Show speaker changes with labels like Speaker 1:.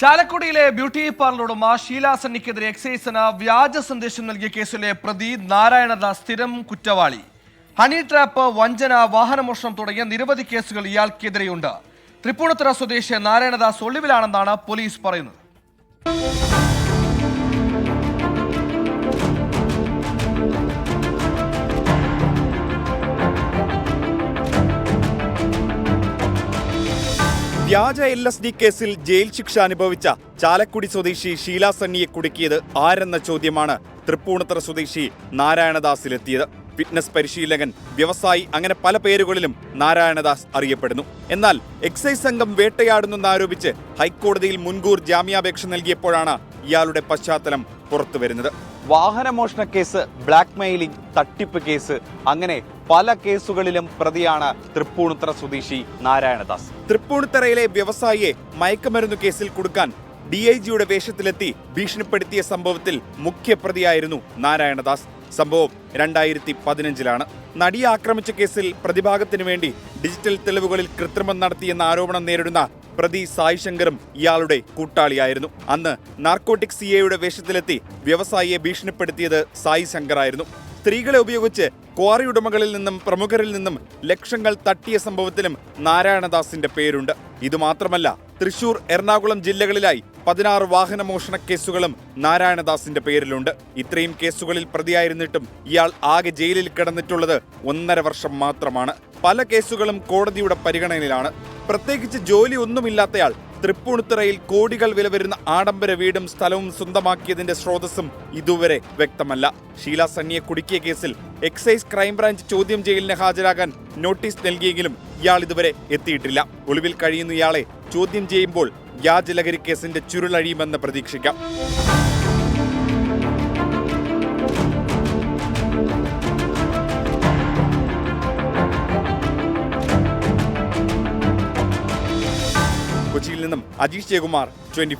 Speaker 1: ചാലക്കുടിയിലെ beauty parlour ഉടമ ഷീല സണ്ണിക്കെതിരെ എക്സൈസിന് വ്യാജ സന്ദേശം നൽകിയ കേസിലെ പ്രതി നാരായണദാസ് സ്ഥിരം കുറ്റവാളി. ഹണി ട്രാപ്പ് വഞ്ചന വാഹനമോഷണം തുടങ്ങിയ നിരവധി കേസുകൾ ഇയാൾക്കെതിരെയുണ്ട്. തൃപ്പൂണിത്തുറ സ്വദേശി നാരായണദാസ് ഒളിവിലാണെന്നാണ് പോലീസ് പറയുന്നത്.
Speaker 2: വ്യാജ എൽ എസ് ഡി കേസിൽ ജയിൽ ശിക്ഷ അനുഭവിച്ച ചാലക്കുടി സ്വദേശി ഷീല സണ്ണിയെ കുടുക്കിയത് ആരെന്ന ചോദ്യമാണ് തൃപ്പൂണിത്തറ സ്വദേശി നാരായണദാസിലെത്തിയത്. ഫിറ്റ്നസ് പരിശീലകൻ വ്യവസായി അങ്ങനെ പല പേരുകളിലും നാരായണദാസ് അറിയപ്പെടുന്നു. എന്നാൽ എക്സൈസ് സംഘം വേട്ടയാടുന്നെന്നാരോപിച്ച് ഹൈക്കോടതിയിൽ മുൻകൂർ ജാമ്യാപേക്ഷ നൽകിയപ്പോഴാണ് ഇയാളുടെ പശ്ചാത്തലം പുറത്തു വരുന്നത്
Speaker 3: വാഹനമോഷണ കേസ് ബ്ലാക്ക് മെയിലിംഗ് തട്ടിപ്പ് കേസ് അങ്ങനെ പല കേസുകളിലും പ്രതിയാണ് തൃപ്പൂണിത്തറ സ്വദേശി നാരായണദാസ്.
Speaker 2: തൃപ്പൂണിത്തറയിലെ വ്യവസായിയെ മയക്കുമരുന്ന് കേസിൽ കൊടുക്കാൻ ഡി ഐ ജിയുടെ വേഷത്തിലെത്തി ഭീഷണിപ്പെടുത്തിയ സംഭവത്തിൽ മുഖ്യപ്രതിയായിരുന്നു നാരായണദാസ്. സംഭവം രണ്ടായിരത്തി പതിനഞ്ചിലാണ് നടിയെ ആക്രമിച്ച കേസിൽ പ്രതിഭാഗത്തിനു വേണ്ടി ഡിജിറ്റൽ തെളിവുകളിൽ കൃത്രിമം നടത്തിയെന്ന ആരോപണം നേരിടുന്ന പ്രതി സായി ശങ്കറും ഇയാളുടെ കൂട്ടാളിയായിരുന്നു. അന്ന് നാർക്കോട്ടിക് സി എയുടെ വേഷത്തിലെത്തി വ്യവസായിയെ ഭീഷണിപ്പെടുത്തിയത് സായി ശങ്കറായിരുന്നു. സ്ത്രീകളെ ഉപയോഗിച്ച് ക്വാറി ഉടമകളിൽ നിന്നും പ്രമുഖരിൽ നിന്നും ലക്ഷങ്ങൾ തട്ടിയ സംഭവത്തിലും നാരായണദാസിന്റെ പേരുണ്ട്. ഇതുമാത്രമല്ല തൃശൂർ എറണാകുളം ജില്ലകളിലായി പതിനാറ് വാഹനമോഷണ കേസുകളും നാരായണദാസിന്റെ പേരിലുണ്ട്. ഇത്രയും കേസുകളിൽ പ്രതിയായിരുന്നിട്ടും ഇയാൾ ആകെ ജയിലിൽ കിടന്നിട്ടുള്ളത് ഒന്നര വർഷം മാത്രമാണ്. പല കേസുകളും കോടതിയുടെ പരിഗണനയിലാണ്. പ്രത്യേകിച്ച് ജോലി ഒന്നുമില്ലാത്തയാൾ തൃപ്പൂണിത്തുറയിൽ കോടികൾ വില വരുന്ന ആഡംബര വീടും സ്ഥലവും സ്വന്തമാക്കിയതിന്റെ സ്രോതസ്സും ഇതുവരെ വ്യക്തമല്ല. ഷീല സണ്ണിയെ കുടുക്കിയ കേസിൽ എക്സൈസ് ക്രൈംബ്രാഞ്ച് ചോദ്യം ചെയ്യലിന് ഹാജരാകാൻ നോട്ടീസ് നൽകിയെങ്കിലും ഇയാൾ ഇതുവരെ എത്തിയിട്ടില്ല. ഒളിവിൽ കഴിയുന്ന ഇയാളെ ചോദ്യം ചെയ്യുമ്പോൾ വ്യാജലഹരി കേസിന്റെ ചുരുളഴിയുമെന്ന് പ്രതീക്ഷിക്കാം കൊച്ചിയിൽ നിന്നും അജീഷ് ജയകുമാർ ട്വന്റി